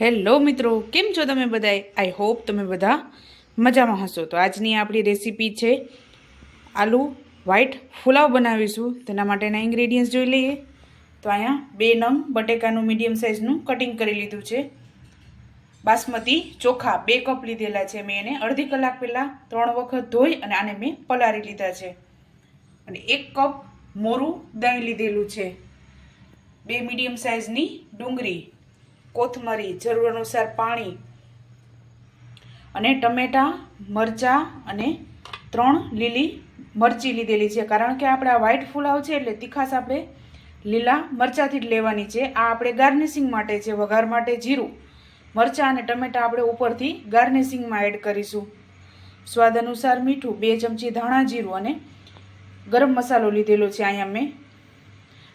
Hello મિત્રો, કેમ છો તમે બધાએ આઈ હોપ તમે બધા મજામાં હશો. તો આજની આપણી રેસીપી છે આલુ વ્હાઈટ ફુલાવ બનાવીશું. તેના માટેના ઇન્ગ્રેડિયન્ટ્સ જોઈ લઈએ. તો અહીંયા બે નંગ બટેકાનું મીડિયમ સાઇઝનું કટિંગ કરી લીધું છે. બાસમતી ચોખા બે કપ લીધેલા છે. મેં એને અડધી કલાક પહેલાં ત્રણ વખત ધોઈ અને આને મેં પલાળી લીધા છે. અને એક કપ મોરું દહીં લીધેલું છે. બે મીડિયમ સાઇઝની ડુંગળી કોથમરી, જરૂર અનુસાર પાણી અને ટમેટાં, મરચાં અને ત્રણ લીલી મરચી લીધેલી છે. કારણ કે આપણે આ વ્હાઈટ ફુલાવ છે એટલે તીખાસ આપણે લીલા મરચાંથી જ લેવાની છે. આ આપણે ગાર્નિશિંગ માટે છે, વઘાર માટે જીરું, મરચાં અને ટમેટાં આપણે ઉપરથી ગાર્નિશિંગમાં એડ કરીશું. સ્વાદ અનુસાર મીઠું, બે ચમચી ધાણા જીરું અને ગરમ મસાલો લીધેલો છે અહીંયા મેં.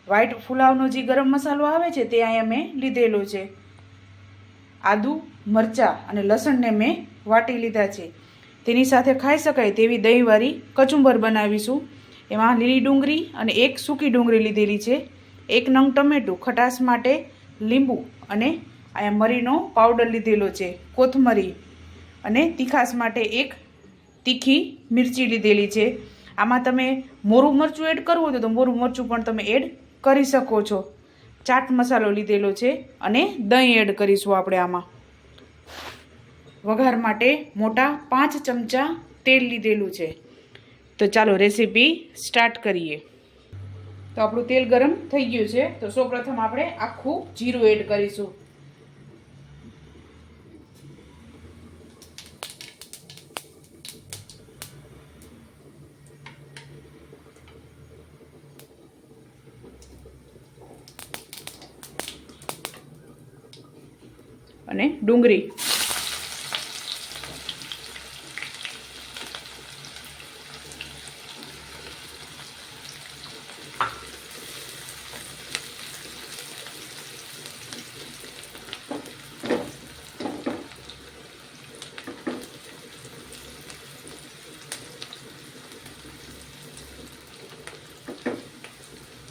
વ્હાઈટ ફુલાવનો જે ગરમ મસાલો આવે છે તે અહીંયા મેં લીધેલો છે. આદુ, મરચાં અને લસણને મેં વાટી લીધા છે. તેની સાથે ખાઈ શકાય તેવી દહીંવાળી કચુંબર બનાવીશું. એમાં લીલી ડુંગળી અને એક સૂકી ડુંગળી લીધેલી છે. એક નંગ ટમેટું ખટાશ માટે, લીંબુ અને અહીંયા મરીનો પાવડર લીધેલો છે, કોથમરી અને તીખાશ માટે એક તીખી મિરચી લીધેલી છે. આમાં તમે મોરું મરચું એડ કરવું હોય તો મોરું મરચું પણ તમે એડ કરી શકો છો. ચાટ મસાલો લીધેલો છે અને દહીં એડ કરીશું આપણે આમાં. વઘાર માટે મોટા પાંચ ચમચા તેલ લીધેલું છે. તો ચાલો રેસીપી સ્ટાર્ટ કરીએ. તો આપણું તેલ ગરમ થઈ ગયું છે. તો સૌપ્રથમ આપણે આખું જીરું એડ કરીશું. અને ડુંગળી.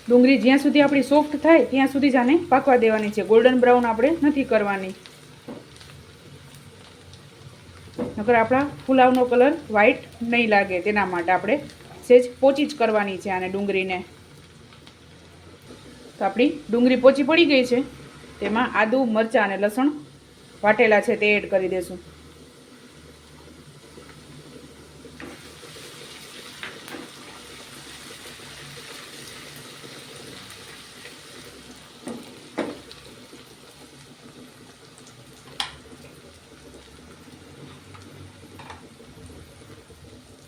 ડુંગળી જ્યાં સુધી આપણી સોફ્ટ થાય ત્યાં સુધી જ આને પાકવા દેવાની છે. ગોલ્ડન બ્રાઉન આપણે નથી કરવાની. નકર આપણા પુલાવનો કલર વ્હાઈટ નહીં લાગે તેના માટે આપણે સેજ પોચી જ કરવાની છે આને ડુંગળીને. તો આપણી ડુંગળી પોચી પડી ગઈ છે. તેમાં આદુ, મરચાં અને લસણ વાટેલા છે તે એડ કરી દેશું.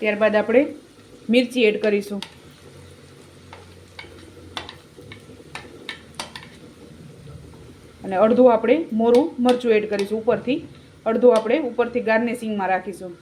ત્યારબાદ આપણે મિરચી એડ કરીશું. અને અડધું આપણે મોરું મરચું એડ કરીશું ઉપરથી. અડધું આપણે ઉપરથી ગાર્નિશિંગમાં રાખીશું.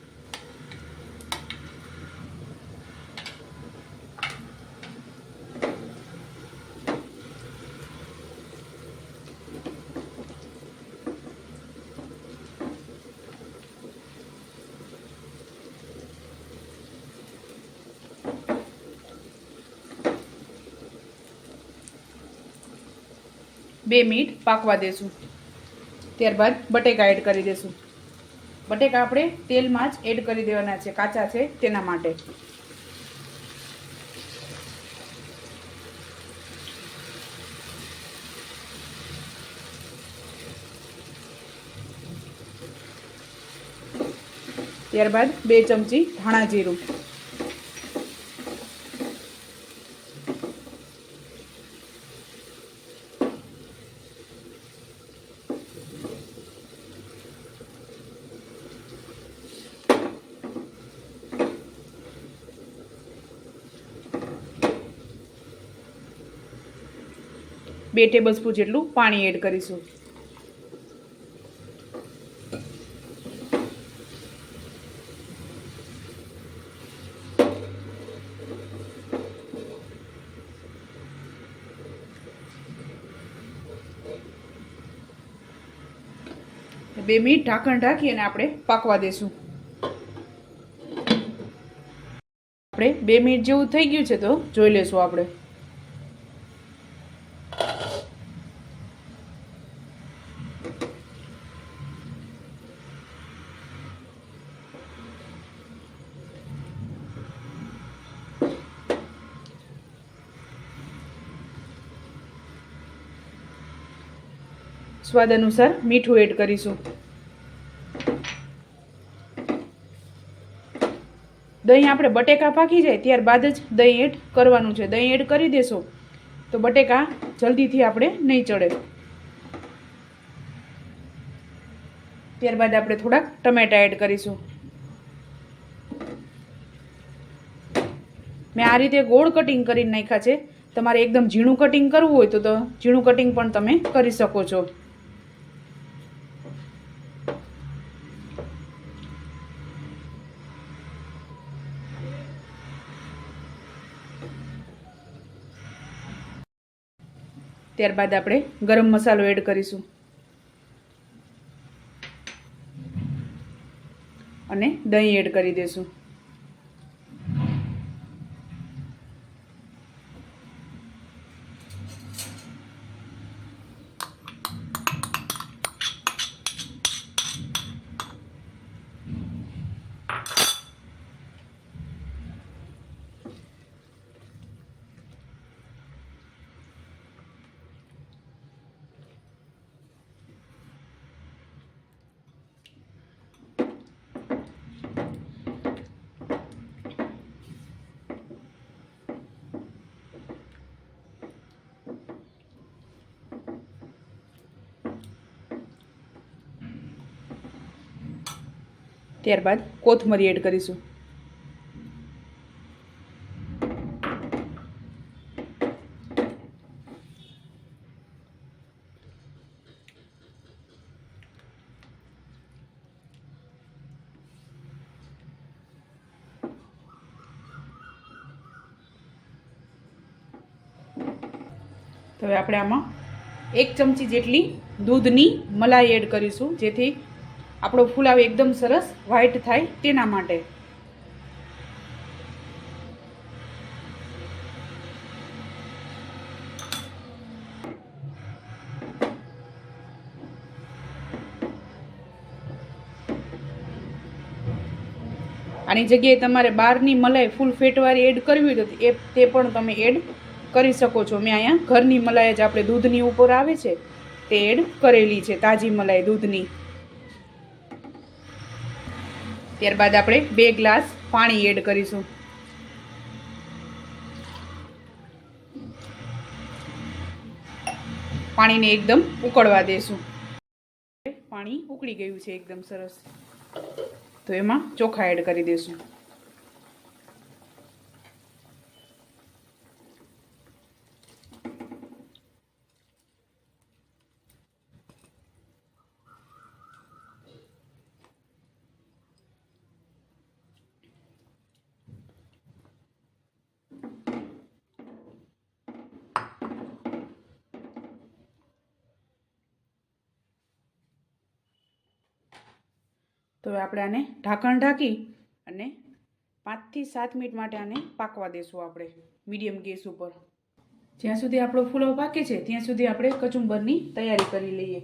બે મિનિટ પાકવા દેશું. ત્યારબાદ બટેકા એડ કરી દેશું. બટેકા આપણે તેલમાં જ એડ કરી દેવાના છે, કાચા છે, તેના માટે. ત્યારબાદ બે ચમચી ધાણા જીરું. બે ટેબલ સ્પૂન જેટલું પાણી એડ કરીશું. બે મિનિટ ઢાંકણ ઢાંકી અને આપણે પાકવા દેશું. આપણે બે મિનિટ જેવું થઈ ગયું છે તો જોઈ લેશું આપણે. સ્વાદ અનુસાર મીઠું એડ કરીશું. દહીં આપણે બટેકા પાકી જાય ત્યારબાદ જ દહીં એડ કરવાનું છે. દહીં એડ કરી દેશો. તો બટેકા જલ્દીથી આપણે નહીં ચડે. ત્યારબાદ આપણે થોડાક ટમેટા એડ કરીશું. મેં આ રીતે ગોળ કટિંગ કરીને નાખ્યા છે. તમારે એકદમ ઝીણું કટિંગ કરવું હોય તો ઝીણું કટિંગ પણ તમે કરી શકો છો. ત્યારબાદ આપણે ગરમ મસાલો એડ કરીશું. અને દહીં એડ કરી દઈશું. ત્યારબાદ કોથમરી એડ કરીશું. તો હવે આપણે આમાં એક ચમચી જેટલી દૂધની મલાઈ એડ કરીશું, જેથી આપણો ફુલાવ એકદમ સરસ વ્હાઈટ થાય તેના માટે. આની જગ્યાએ તમારે બહારની મલાઈ ફૂલ ફેટવાળી એડ કરવી હોય તો એ તે પણ તમે એડ કરી શકો છો. મેં અહીંયા ઘરની મલાઈ જ આપણે દૂધની ઉપર આવે છે તે એડ કરેલી છે, તાજી મલાઈ દૂધની. ત્યારબાદ આપણે બે ગ્લાસ પાણી એડ કરીશું. પાણીને એકદમ ઉકળવા દેશું. પાણી ઉકળી ગયું છે એકદમ સરસ. તો એમાં ચોખા એડ કરી દઈશું તો હવે આપણે આને ઢાંકણ ઢાંકી અને પાંચથી સાત મિનિટ માટે આને પાકવા દેશું આપણે, મીડિયમ ગેસ ઉપર. જ્યાં સુધી આપણો ફૂલો પાકે છે, ત્યાં સુધી આપણે કચુંબરની તૈયારી કરી લઈએ.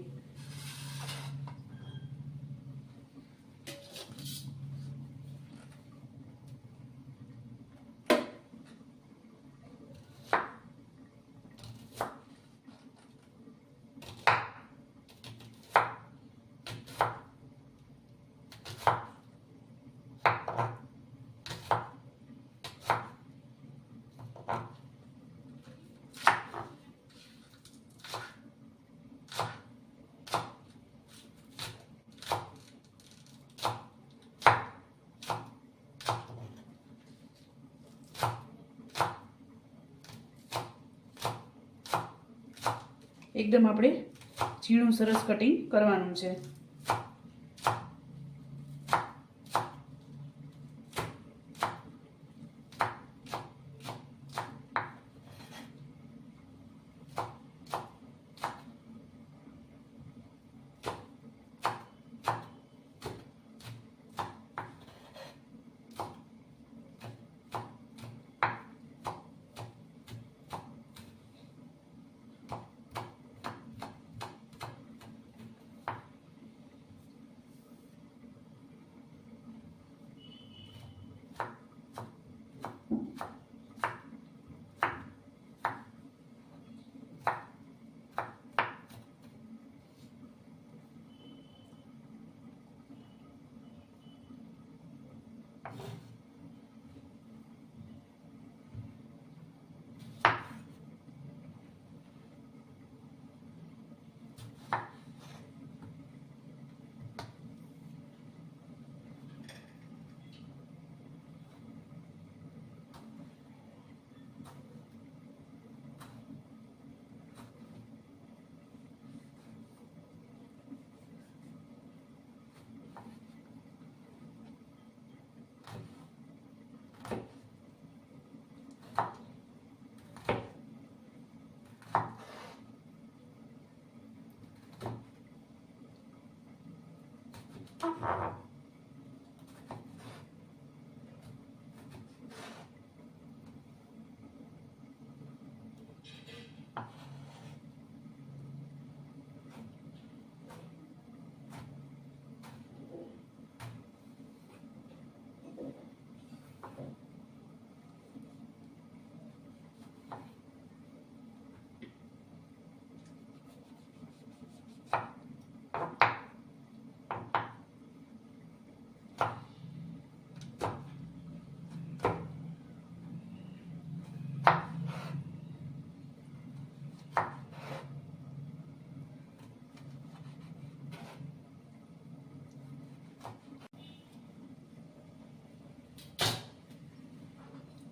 એકદમ આપણે ઝીણું સરસ કટિંગ કરવાનું છે.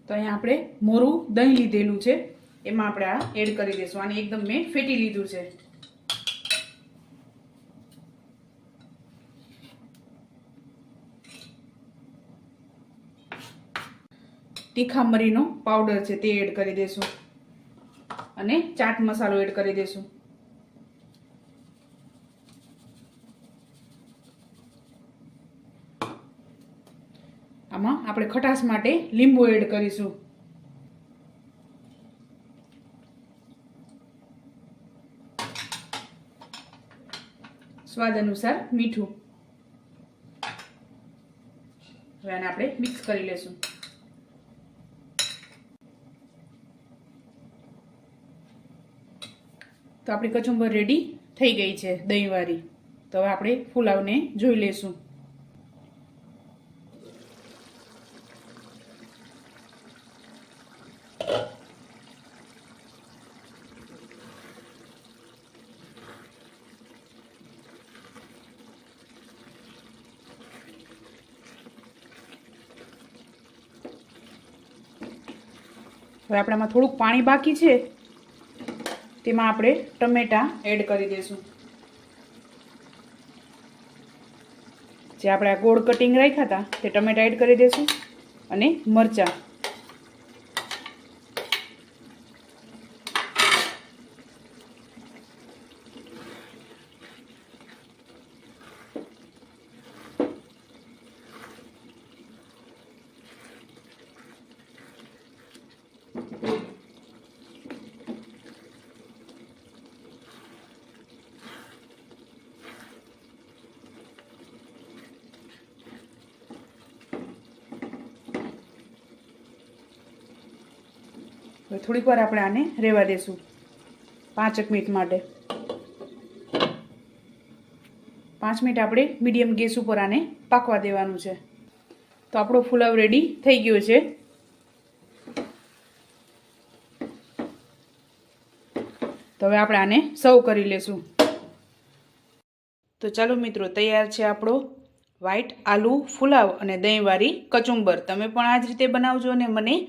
તો અહીંયા આપણે મોરું દહીં લીધેલું છે. એમાં આપણે આ એડ કરી દઈશું આને એકદમ મેં ફેટી લીધું છે. તીખા મરીનો પાવડર છે તે એડ કરી દઈશું અને ચાટ મસાલો એડ કરી દઈશું આમાં આપણે ખટાશ માટે લીંબુ એડ કરીશું. સ્વાદ અનુસાર મીઠું. હવે આને આપણે મિક્સ કરી લેશું. તો આપણી કચુંબર રેડી થઈ ગઈ છે દહીંવાળી. તો હવે આપણે ફુલાવને જોઈ લેશું. હવે આપણામાં થોડુંક પાણી બાકી છે. તેમાં આપણે ટમેટા એડ કરી દઈશું. જે આપણે આ ગોળ કટિંગ રાખ્યા હતા, તે ટમેટા એડ કરી દઈશું અને મરચાં. હવે થોડીક વાર આપણે આને રહેવા દેશું. પાંચેક મિનિટ માટે. પાંચ મિનિટ આપણે મીડિયમ ગેસ ઉપર આને પાકવા દેવાનું છે. તો આપણો ફુલાવ રેડી થઈ ગયો છે. તો હવે આપણે આને સર્વ કરી લેશું. તો ચાલો મિત્રો, તૈયાર છે આપણો વ્હાઈટ આલુ ફુલાવ અને દહીંવાળી કચુંબર. તમે પણ આ જ રીતે બનાવજો અને મને